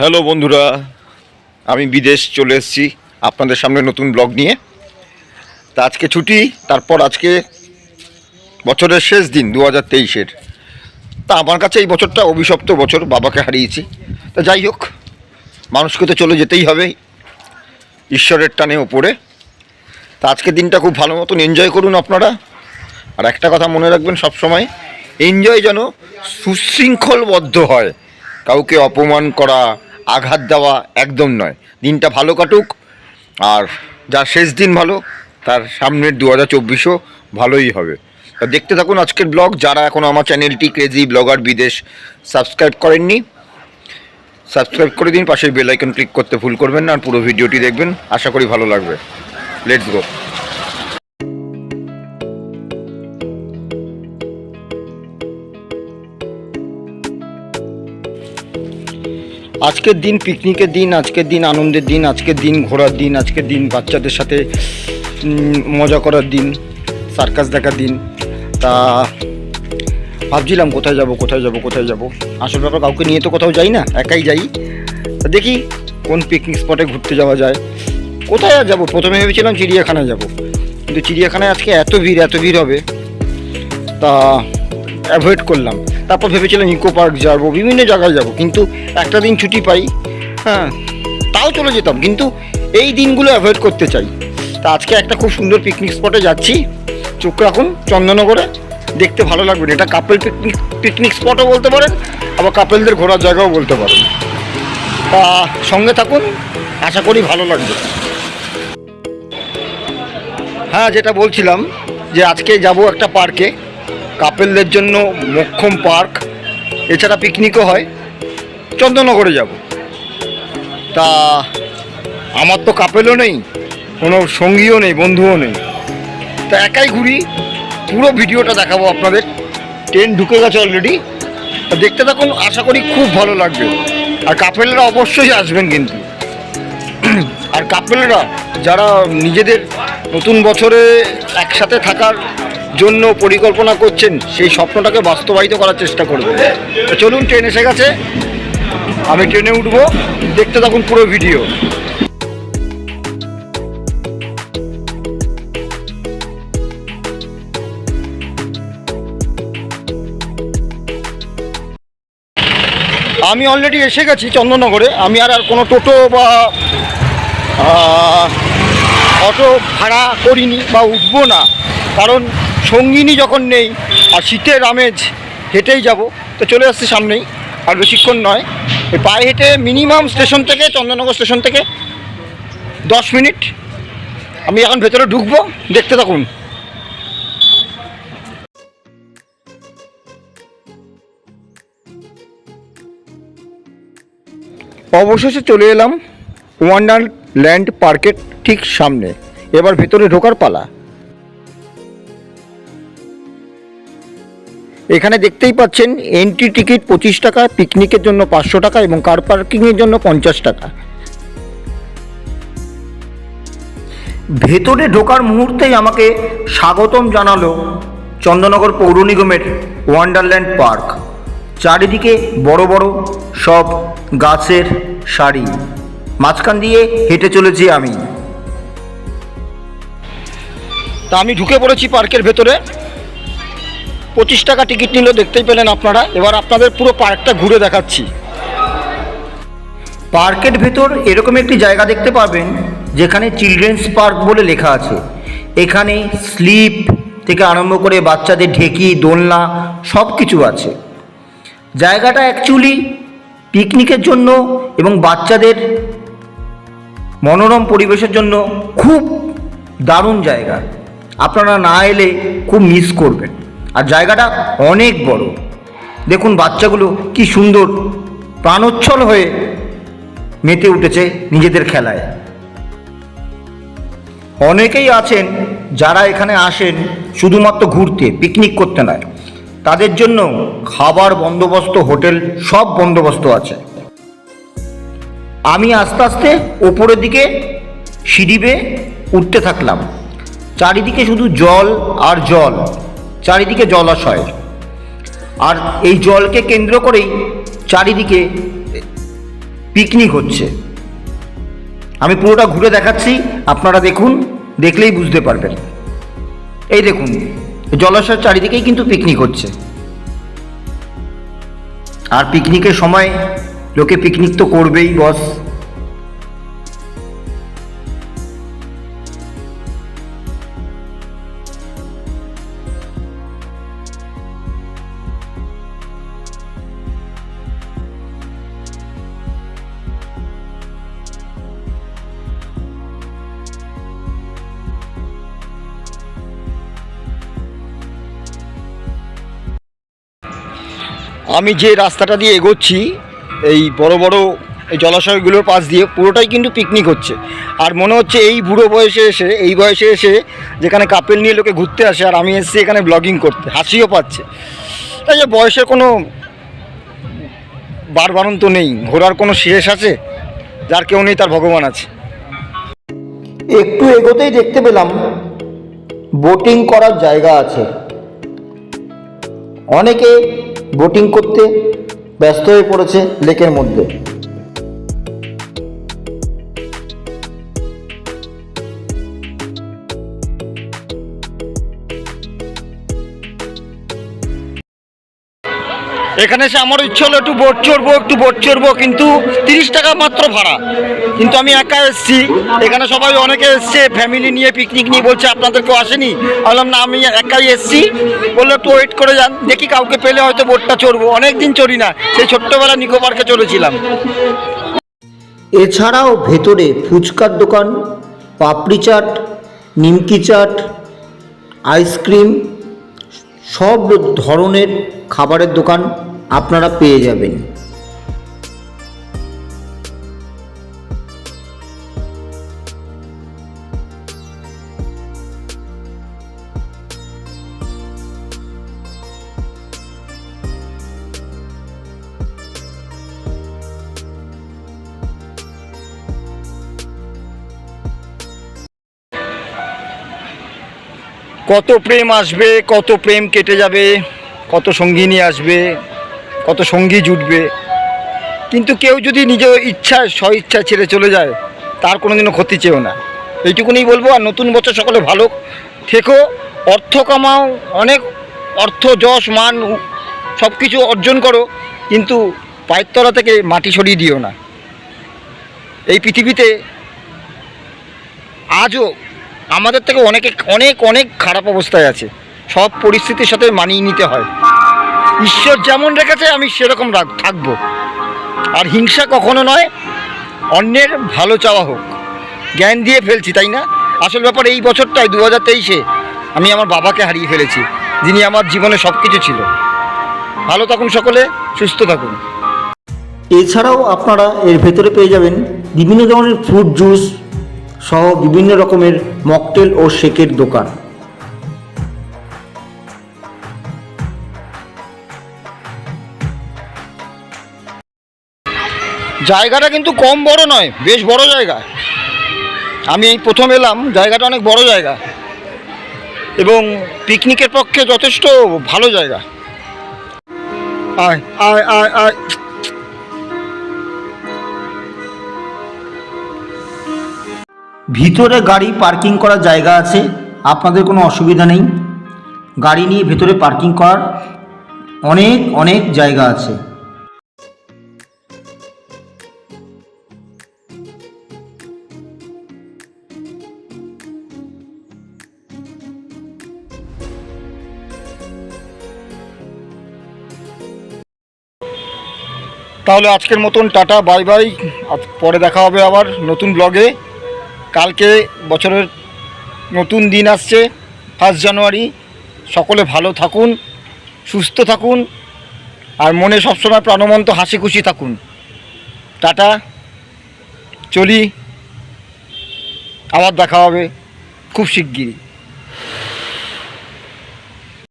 Hello বন্ধুরা, আমি বিদেশ চলে এসেছি আপনাদের সামনে নতুন ব্লগ নিয়ে। তা আজকে ছুটি, তারপর আজকে বছরের শেষ দিন দু হাজার তেইশের। তা আমার কাছে এই বছরটা অভিশপ্ত বছর, বাবাকে হারিয়েছি। তা যাই হোক, মানুষকে তো চলে যেতেই হবে, ঈশ্বরের টানে ওপরে। তা আজকের দিনটা খুব ভালো মতন এনজয় করুন আপনারা। আর একটা কথা মনে রাখবেন সব সময় এনজয় যেন সুশৃঙ্খলবদ্ধ হয়, কাউকে অপমান করা আঘাত দেওয়া একদম নয়। দিনটা ভালো কাটুক, আর যার শেষ দিন ভালো, তার সামনের দু হাজার চব্বিশও ভালোই হবে। তা দেখতে থাকুন আজকের ব্লগ, যারা এখনও আমার চ্যানেলটি ক্রেজি ব্লগার বিদেশ সাবস্ক্রাইব করেননি, সাবস্ক্রাইব করে দিন, পাশের বেল আইকন ক্লিক করতে ভুল করবেন না, আর পুরো ভিডিওটি দেখবেন। আশা করি ভালো লাগবে। লেটস গো আজকের দিন, পিকনিকের দিন, আজকের দিন, আনন্দের দিন, আজকের দিন, ঘোরার দিন, আজকের দিন, বাচ্চাদের সাথে মজা করার দিন সার্কাস দেখার দিন। তা ভাবছিলাম কোথায় যাব কোথায় যাব কোথায় যাব। আসল ব্যাপার, কাউকে নিয়ে তো কোথাও যাই না, একাই যাই। তা দেখি কোন পিকনিক স্পটে ঘুরতে যাওয়া যায়। কোথায় আর যাব? প্রথমে ভেবেছিলাম চিড়িয়াখানায় যাব। কিন্তু চিড়িয়াখানায় আজকে এত ভিড় এত ভিড় হবে। তা অ্যাভয়েড করলাম। তারপর ভেবেছিলাম ইকো পার্ক যাব, বিভিন্ন জায়গায় যাব, কিন্তু একটা দিন ছুটি পাই। হ্যাঁ তাও চলে যেতাম, কিন্তু এই দিনগুলো অ্যাভয়েড করতে চাই। তা আজকে একটা খুব সুন্দর পিকনিক স্পটে যাচ্ছি। চোখ রাখুন, চন্দননগরে, দেখতে ভালো লাগবে এটা কাপেল পিকনিক পিকনিক স্পটও বলতে পারেন, আবার কাপেলদের ঘোরার জায়গাও বলতে পারেন। তা সঙ্গে থাকুন, আশা করি ভালো লাগবে। হ্যাঁ যেটা বলছিলাম যে আজকে যাব একটা পার্কে কাপেলদের জন্য মক্ষম পার্ক। এছাড়া পিকনিকও হয়। চন্দননগরে যাব। তা আমার তো কাপেলও নেই, কোনো সঙ্গীও নেই, বন্ধুও নেই। তা একাই ঘুরি, পুরো ভিডিওটা দেখাবো আপনাদের। ট্রেন ঢুকে গেছে অলরেডি দেখতে থাকুন, আশা করি খুব ভালো লাগবে। আর কাপেলরা অবশ্যই আসবেন কিন্তু। আর কাপেলরা, যারা নিজেদের নতুন বছরে একসাথে থাকার জন্য পরিকল্পনা করছেন, সেই স্বপ্নটাকে বাস্তবায়িত করার চেষ্টা করবেন। চলুন, ট্রেন এসে গেছে। আমি ট্রেনে উঠবো। দেখতে থাকুন পুরো ভিডিও। আমি অলরেডি এসে গেছি চন্দননগরে। আমি আর আর কোনো টোটো বা অটো ভাড়া করিনি বা উঠবো না। কারণ সঙ্গিনী যখন নেই, আর শীতের আমেজ, হেঁটেই যাব। তো চলে আসছে সামনেই, আর বেশিক্ষণ নয়। এই পায়ে হেঁটে মিনিমাম স্টেশন থেকে, চন্দননগর স্টেশন থেকে দশ মিনিট। আমি এখন ভেতরে ঢুকবো, দেখতে থাকুন। অবশেষে চলে এলাম ওয়ান্ডার ল্যান্ড পার্কের ঠিক সামনে। এবার ভেতরে ঢোকার পালা। এখানে দেখতেই পাচ্ছেন এন্ট্রি টিকিট পঁচিশ টাকা পিকনিকের জন্য পাঁচশো টাকা এবং কার পার্কিংয়ের জন্য পঞ্চাশ টাকা। ভেতরে ঢোকার মুহূর্তেই আমাকে স্বাগতম জানালো চন্দননগর পৌর নিগমের ওয়ান্ডারল্যান্ড পার্ক চারিদিকে বড় বড় সব গাছের সারি। মাঝখান দিয়ে হেঁটে চলেছি আমি। তা আমি ঢুকে পড়েছি পার্কের ভেতরে। পঁচিশ টাকা টিকিট নিল দেখতেই পেলেন আপনারা। এবার আপনাদের পুরো পার্কটা ঘুরে দেখাচ্ছি। পার্কের ভেতর এরকম একটি জায়গা দেখতে পাবেন, যেখানে চিলড্রেন্স পার্ক বলে লেখা আছে। এখানে স্লিপ থেকে আরম্ভ করে বাচ্চাদের ঢেকি, দোলনা সব কিছু আছে। জায়গাটা অ্যাকচুয়ালি পিকনিকের জন্য এবং বাচ্চাদের মনোরম পরিবেশের জন্য খুব দারুণ জায়গা। আপনারা না এলে খুব মিস করবেন। আর জায়গাটা অনেক বড়। দেখুন বাচ্চাগুলো কি সুন্দর প্রাণোচ্ছল হয়ে মেতে উঠেছে নিজেদের খেলায়। অনেকেই আছেন যারা এখানে আসেন শুধুমাত্র ঘুরতে পিকনিক করতে নয়। তাদের জন্য খাবার বন্দোবস্ত, হোটেল সব বন্দোবস্ত আছে। আমি আস্তে আস্তে ওপরের দিকে সিঁড়ি উঠতে থাকলাম। চারিদিকে শুধু জল আর জল। চারিদিকে জলাশয় আর এই জলকে কেন্দ্র করেই চারিদিকে পিকনিক হচ্ছে। আমি পুরোটা ঘুরে দেখাচ্ছি, আপনারা দেখুন, দেখলেই বুঝতে পারবেন। এই দেখুন জলাশয়ের চারিদিকেই কিন্তু পিকনিক হচ্ছে। আর পিকনিকের সময় লোকে পিকনিক তো করবেই বস আমি যে রাস্তাটা দিয়ে এগোচ্ছি, এই বড় বড় এই জলাশয়গুলোর পাশ দিয়ে পুরোটাই কিন্তু পিকনিক হচ্ছে। আর মনে হচ্ছে এই বুড়ো বয়সে এসে, এই বয়সে এসে যেখানে কাপেল নিয়ে লোকে ঘুরতে আসে আর আমি এসেছি এখানে ব্লগিং করতে, হাসিও পাচ্ছে। তাই যে বয়সের কোনো বার বারণ তো নেই, ঘোরার কোনো শেষ আছে? যার কেউ নেই, তার ভগবান আছে। একটু এগোতেই দেখতে পেলাম বোটিং করার জায়গা আছে। অনেকে বোটিং করতে ব্যস্ত হয়ে পড়েছে লেকের মধ্যে। এখানে এসে আমার ইচ্ছে হলো একটু বোট চড়বো, একটু বোট চড়বো, কিন্তু তিরিশ টাকা মাত্র ভাড়া। কিন্তু আমি একা এসেছি। এখানে সবাই অনেকে এসছে ফ্যামিলি নিয়ে পিকনিক নিয়ে বলছে, আপনাদের কেউ আসেনি? বললাম, না, আমি একাই এসেছি। বলল, একটু ওয়েট করে যান, দেখি কাউকে পেলে হয়তো বোটটা চড়বো। অনেক দিন চড়ি না, সেই ছোট্টবেলা নিকো পার্কে চড়েছিলাম। এছাড়াও ভেতরে ফুচকার দোকান, পাপড়ি চাট, নিমকি চাট আইসক্রিম সব ধরনের খাবারের দোকান। আপনারা পেয়ে যাবেন। কত প্রেম আসবে কত প্রেম কেটে যাবে কত সঙ্গিনী আসবে কত সঙ্গী জুটবে। কিন্তু কেউ যদি নিজের ইচ্ছা স্ব ইচ্ছা ছেড়ে চলে যায়, তার কোনোদিনও ক্ষতি চেয়েও না। এইটুকুনি বলব, আর নতুন বছর সকলে ভালো থেকো। অর্থ কামাও, অনেক অর্থ, যশ, মান সব কিছু অর্জন করো, কিন্তু পায়ের তলা থেকে মাটি সরিয়ে দিও না। এই পৃথিবীতে আজও আমাদের থেকে অনেকে, অনেক অনেক খারাপ অবস্থায় আছে। সব পরিস্থিতির সাথে মানিয়ে নিতে হয়। ঈশ্বর যেমন রেখেছে, আমি সেরকম থাকব। আর হিংসা কখনো নয়, অন্যের ভালো চাওয়া হোক। জ্ঞান দিয়ে ফেলছি, তাই না? আসল ব্যাপার এই বছরটায় দু হাজার তেইশে, আমি আমার বাবাকে হারিয়ে ফেলেছি, যিনি আমার জীবনে সব কিছু ছিল। ভালো থাকুন সকলে, সুস্থ থাকুন। এছাড়াও আপনারা এর ভেতরে পেয়ে যাবেন বিভিন্ন ধরনের ফ্রুট জুস সহ বিভিন্ন রকমের মকটেল ও শেকের দোকান। জায়গাটা কিন্তু কম বড় নয়, বেশ বড় জায়গা। আমি এই প্রথম এলাম, জায়গাটা অনেক বড় জায়গা। এবং পিকনিকের পক্ষে যথেষ্ট ভালো জায়গা। আয় আয় আয় আয়। ভিতরে গাড়ি পার্কিং করার জায়গা আছে, আপনাদের কোনো অসুবিধা নেই। গাড়ি নিয়ে ভেতরে পার্কিং করার অনেক অনেক জায়গা আছে। তাহলে আজকের মতন, টাটা, বাই বাই। পরে দেখা হবে আবার নতুন ব্লগে। কালকে বছরের নতুন দিন আসছে, ফার্স্ট জানুয়ারি। সকলে ভালো থাকুন, সুস্থ থাকুন, আর মনে সবসময় প্রাণবন্ত হাসি খুশি থাকুন। টাটা। চলি। আবার দেখা হবে খুব শিগগিরই।